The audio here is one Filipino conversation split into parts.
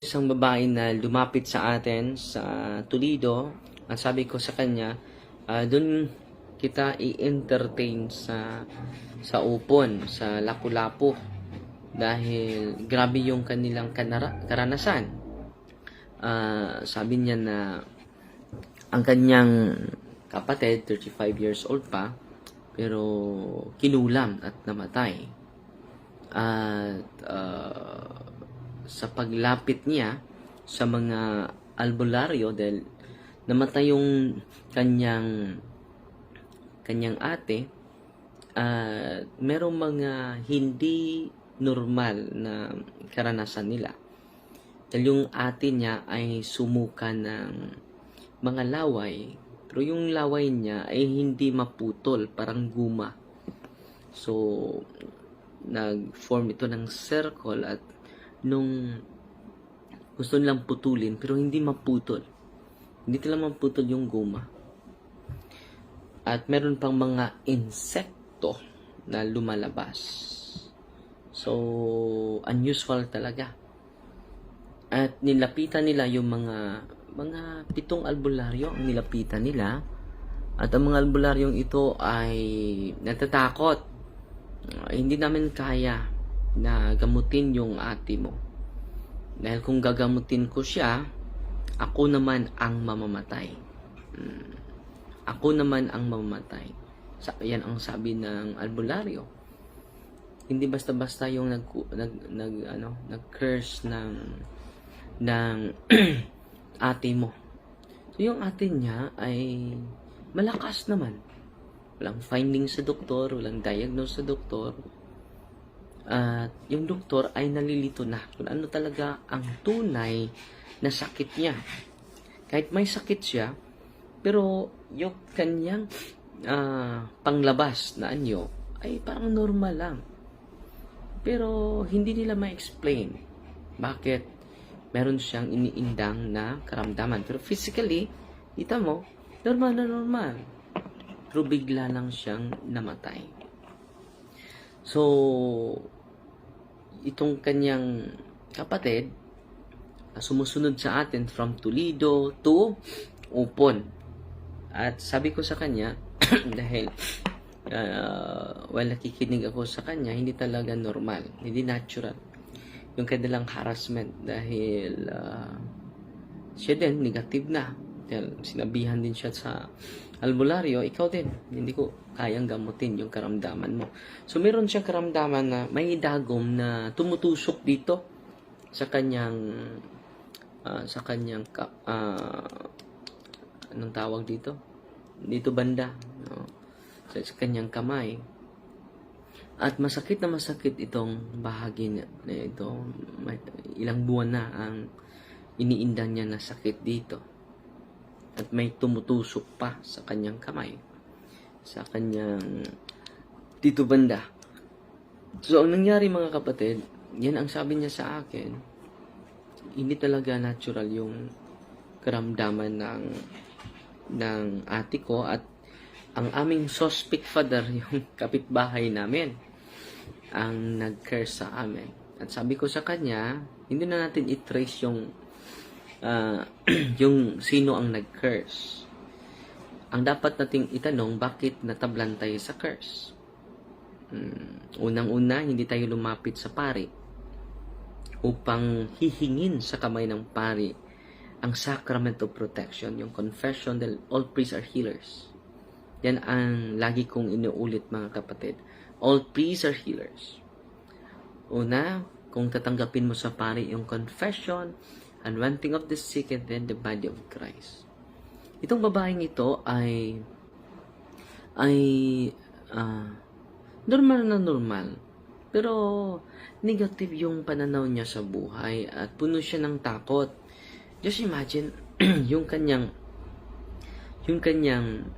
isang babae na lumapit sa atin sa Toledo at sabi ko sa kanya ah, doon kita i-entertain sa sa upon sa Lapu-Lapu dahil grabe yung kanilang kanara- karanasan. Ah, sabi niya na ang kanyang kapatid 35 years old pa pero kinulam at namatay. At ah, sa paglapit niya sa mga albularyo dahil namatay yung kanyang kanyang ate at merong mga hindi normal na karanasan nila. Dahil yung ate niya ay sumuka ng mga laway pero yung laway niya ay hindi maputol, parang guma. So, nag-form ito ng circle at nung gusto nilang putulin pero hindi maputol. Hindi nila maputol yung guma. At meron pang mga insekto na lumalabas. So, unusual talaga. At nilapitan nila yung mga mga pitong albularyo ang nilapitan nila. At ang mga albularyong ito ay natatakot. Ah, hindi namin kaya na gamutin yung ate mo. Dahil kung gagamutin ko siya, ako naman ang mamamatay. Mm. Ako naman ang mamamatay. Sa, yan ang sabi ng albularyo. Hindi basta-basta yung nag, nag, nag ano, nag-curse ng ng ate mo. So yung ate niya ay malakas naman. Walang finding sa doktor, walang diagnose sa doktor. At yung doktor ay nalilito na kung ano talaga ang tunay na sakit niya. Kahit may sakit siya, pero yung kanyang ah, panglabas na anyo ay parang normal lang. Pero hindi nila ma-explain bakit meron siyang iniindang na karamdaman. Pero physically, kita mo, normal na normal. Pero bigla lang siyang namatay. So, itong kanyang kapatid, sumusunod sa atin from Toledo to Upon. At sabi ko sa kanya, dahil uh, while nakikinig ako sa kanya, hindi talaga normal, hindi natural. Yung kanilang harassment dahil ah, siya din, negative na. Dahil sinabihan din siya sa albularyo, ikaw din, hindi ko kayang gamutin yung karamdaman mo. So, meron siyang karamdaman na may dagom na tumutusok dito sa kanyang ah, sa kanyang ka, ah, anong tawag dito? Dito banda, no? sa, sa kanyang kamay. At masakit na masakit itong bahagi na, ito. Ilang buwan na ang iniindang niya na sakit dito. At may tumutusok pa sa kanyang kamay. Sa kanyang dito banda. So, ang nangyari mga kapatid, yan ang sabi niya sa akin, hindi talaga natural yung karamdaman ng ng ate ko at ang aming suspect father, yung kapitbahay namin, ang nag-curse sa amin. At sabi ko sa kanya, hindi na natin i-trace yung ah, yung sino ang nag-curse. Ang dapat nating itanong, bakit natablan tayo sa curse? Hmm, Unang-una, hindi tayo lumapit sa pari upang hihingin sa kamay ng pari ang sacrament of protection, yung confession that all priests are healers. Yan ang lagi kong inuulit mga kapatid. All priests are healers. Una, kung tatanggapin mo sa pari yung confession, anointing of the sick, and then the body of Christ. Itong babaeng ito ay ay ah, normal na normal. Pero negative yung pananaw niya sa buhay at puno siya ng takot. Just imagine yung kanyang yung kanyang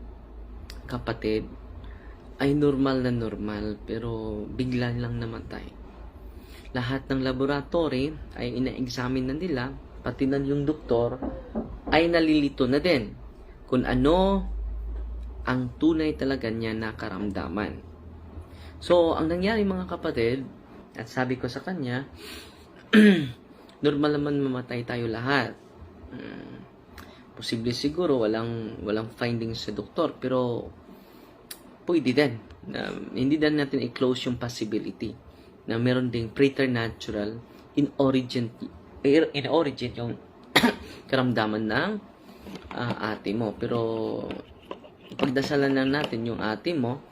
kapatid ay normal na normal pero bigla lang namatay. Lahat ng laboratory ay ina-examine na nila, pati na yung doktor ay nalilito na din kung ano ang tunay talaga niya na karamdaman. So, ang nangyari mga kapatid, at sabi ko sa kanya, normal naman mamatay tayo lahat. Mm, posible siguro walang walang findings sa doktor pero pwede din na hindi din natin i-close yung possibility na meron ding preternatural in origin in origin yung karamdaman ng ah, ate mo pero pagdasalan lang natin yung ate mo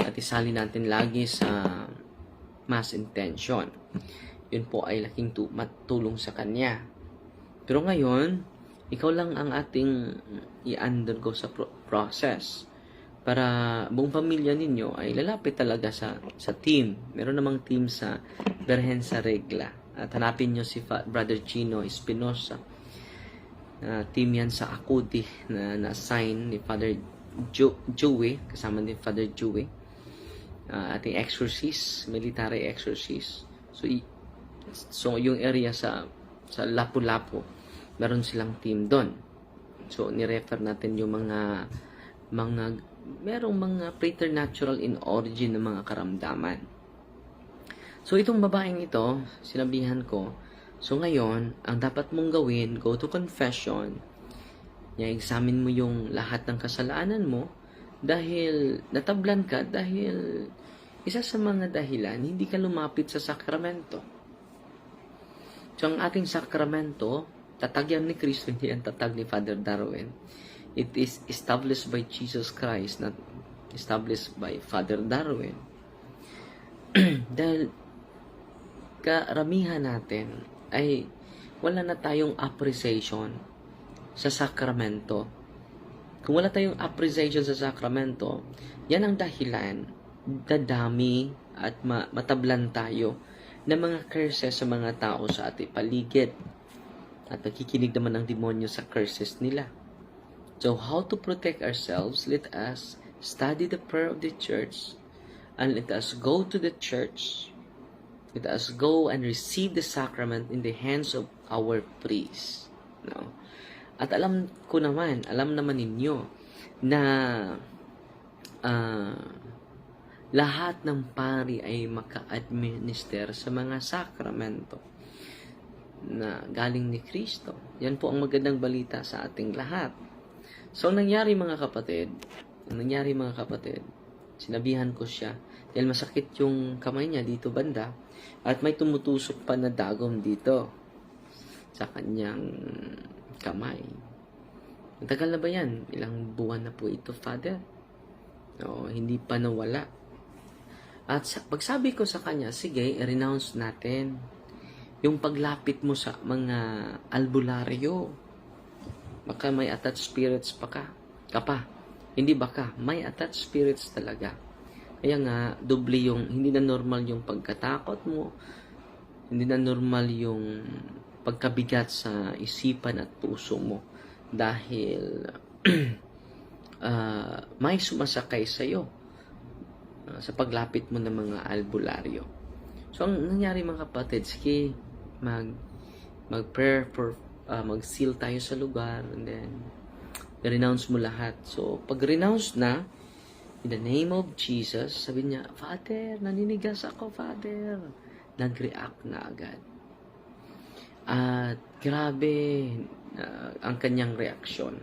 at isali natin lagi sa mass intention. Yun po ay laking tu- matulong sa kanya. Pero ngayon, ikaw lang ang ating i-undergo sa pro- process para buong pamilya ninyo ay lalapit talaga sa sa team. Meron namang team sa Berhen sa Regla. At hanapin nyo si Brother Chino Espinosa. na team yan sa Akudi na na-assign ni Father jo- Joey, kasama ni Father Joey. Ah, ating exorcist, military exorcist. So, so yung area sa sa Lapu-Lapu, meron silang team doon. So, ni-refer natin yung mga mga merong mga preternatural in origin ng mga karamdaman. So, itong babaeng ito, sinabihan ko, so ngayon, ang dapat mong gawin, go to confession, i-examine mo yung lahat ng kasalanan mo, dahil natablan ka, dahil isa sa mga dahilan, hindi ka lumapit sa sakramento. So, ang ating sakramento, tatag yan ni Kristo, hindi ang tatag ni Father Darwin. It is established by Jesus Christ, not established by Father Darwin. Dahil karamihan natin ay wala na tayong appreciation sa sakramento. Kung wala tayong appreciation sa sakramento, yan ang dahilan, dadami at ma- matablan tayo ng mga curses sa mga tao sa ating paligid. At nakikinig naman ang demonyo sa curses nila. So, how to protect ourselves? Let us study the prayer of the church and let us go to the church. Let us go and receive the sacrament in the hands of our priest. No? At alam ko naman, alam naman ninyo na ah, lahat ng pari ay maka-administer sa mga sakramento na galing ni Kristo. Yan po ang magandang balita sa ating lahat. So, ang nangyari mga kapatid, ang nangyari mga kapatid, sinabihan ko siya, dahil masakit yung kamay niya dito banda, at may tumutusok pa na dagom dito sa kanyang kamay. Matagal na ba yan? Ilang buwan na po ito, Father? O, hindi pa nawala. At sa, pagsabi ko sa kanya, sige, i-renounce natin yung paglapit mo sa mga albularyo. Baka may attached spirits pa ka. Ka pa. Hindi baka, may attached spirits talaga. Kaya nga, doble yung, hindi na normal yung pagkatakot mo, hindi na normal yung pagkabigat sa isipan at puso mo dahil ah, may sumasakay sa iyo sa paglapit mo ng mga albularyo. So, ang nangyari mga kapatid, sige, mag, mag-prayer for, ah, mag-seal tayo sa lugar, and then, renounce mo lahat. So, pag renounce na, in the name of Jesus, sabi niya, Father, naninigas ako, Father. Nag-react na agad. At grabe ah, ang kanyang reaksyon.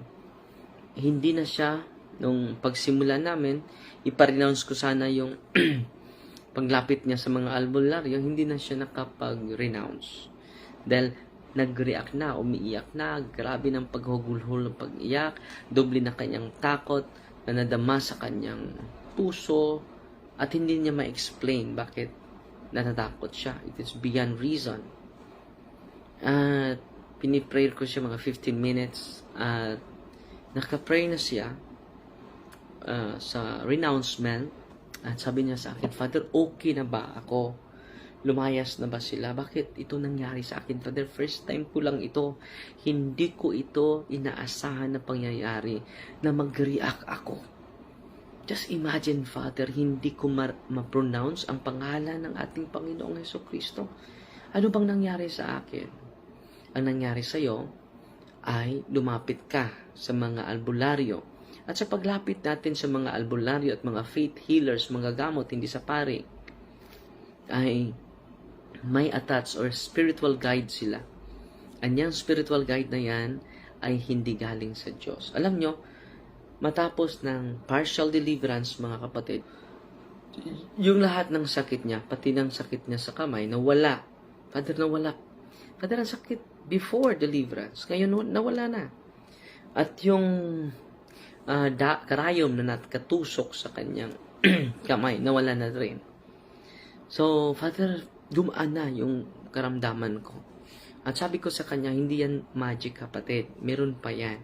Hindi na siya, nung pagsimula namin, iparenounce ko sana yung paglapit niya sa mga albularyo, hindi na siya nakapag-renounce. Dahil nag-react na, umiiyak na, grabe ng paghugulhol ng pag-iyak, doble na kanyang takot na nadama sa kanyang puso at hindi niya ma-explain bakit natatakot siya. It is beyond reason. At piniprayer ko siya mga 15 minutes at nakapray na siya uh, sa renouncement at sabi niya sa akin, Father, okay na ba ako? Lumayas na ba sila? Bakit ito nangyari sa akin, Father? First time ko lang ito. Hindi ko ito inaasahan na pangyayari na mag-react ako. Just imagine, Father, hindi ko ma- ma-pronounce ang pangalan ng ating Panginoong Heso Kristo. Ano bang nangyari sa akin? Ang nangyari sa iyo ay lumapit ka sa mga albularyo. At sa paglapit natin sa mga albularyo at mga faith healers, mga gamot, hindi sa pari, ay may attached or spiritual guide sila Anyang spiritual guide na yan ay hindi galing sa Diyos. Alam nyo, matapos ng partial deliverance, mga kapatid, yung lahat ng sakit niya, pati ng sakit niya sa kamay, nawala. Father, nawala. Father, ang sakit before deliverance. Ngayon, nawala na. At yung ah, da, karayom na nakatusok sa kanyang kamay, nawala na rin. So, Father, dumaan na yung karamdaman ko. At sabi ko sa kanya, hindi yan magic kapatid. Meron pa yan.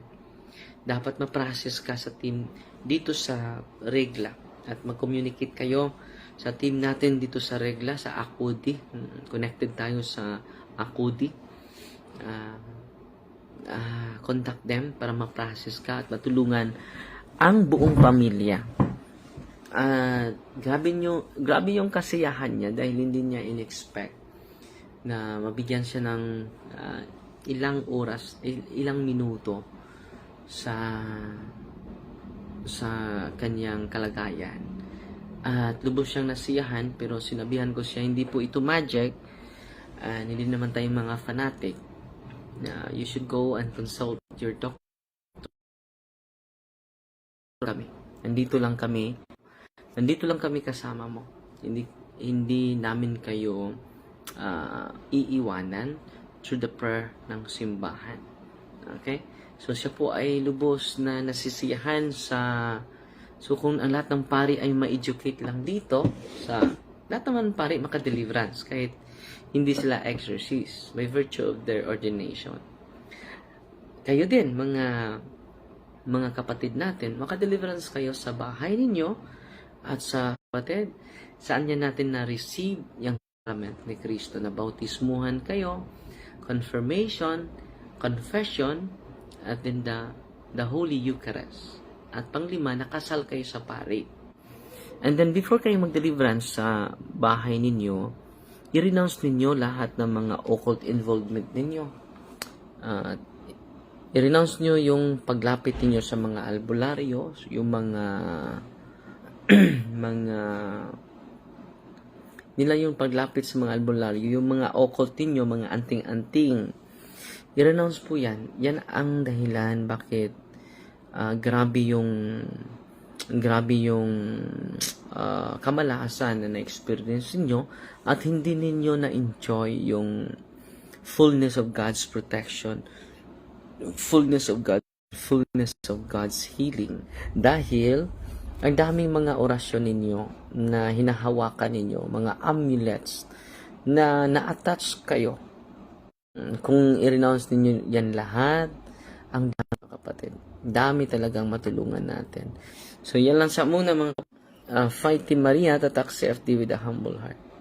Dapat ma-process ka sa team dito sa regla. At mag-communicate kayo sa team natin dito sa regla, sa Akudi. Mm, Connected tayo sa Akudi. Ah, ah, contact them para ma-process ka at matulungan ang buong pamilya. Ah, grabe nyo, grabe yung kasiyahan niya dahil hindi niya in-expect na mabigyan siya ng ah, ilang oras, il- ilang minuto sa sa kanyang kalagayan. At lubos siyang nasiyahan pero sinabihan ko siya hindi po ito magic and hindi naman tayo mga fanatic na you should go and consult your doctor kami. Nandito lang kami. Nandito lang kami kasama mo. Hindi hindi namin kayo ah, iiwanan through the prayer ng simbahan. Okay? So siya po ay lubos na nasisiyahan sa So kung ang lahat ng pari ay ma-educate lang dito sa lahat naman pari maka-deliverance kahit hindi sila exorcist by virtue of their ordination. Kayo din mga mga kapatid natin, maka-deliverance kayo sa bahay ninyo at sa kapatid saan niya natin na-receive yung sacrament ni Kristo na bautismuhan kayo, confirmation, confession, at then the, the Holy Eucharist. At panglima, nakasal kayo sa pari. And then before kayo mag-deliverance sa bahay ninyo, i-renounce ninyo lahat ng mga occult involvement ninyo. At i-renounce nyo yung paglapit ninyo sa mga albularyo, yung mga mga nila yung paglapit sa mga albularyo, yung mga occult ninyo, mga anting-anting. I-renounce po yan. Yan ang dahilan bakit ah, grabe yung grabe yung ah, kamalasan na na-experience ninyo at hindi ninyo na-enjoy yung fullness of God's protection, fullness of God, fullness of God's healing. Dahil ang daming mga orasyon ninyo na hinahawakan ninyo, mga amulets na na-attach kayo. Mm, Kung i-renounce ninyo yan lahat, ang dami kapatid. Dami talagang matulungan natin. So yan lang sa muna mga uh, Fight Team Maria, tatak CFD with a humble heart.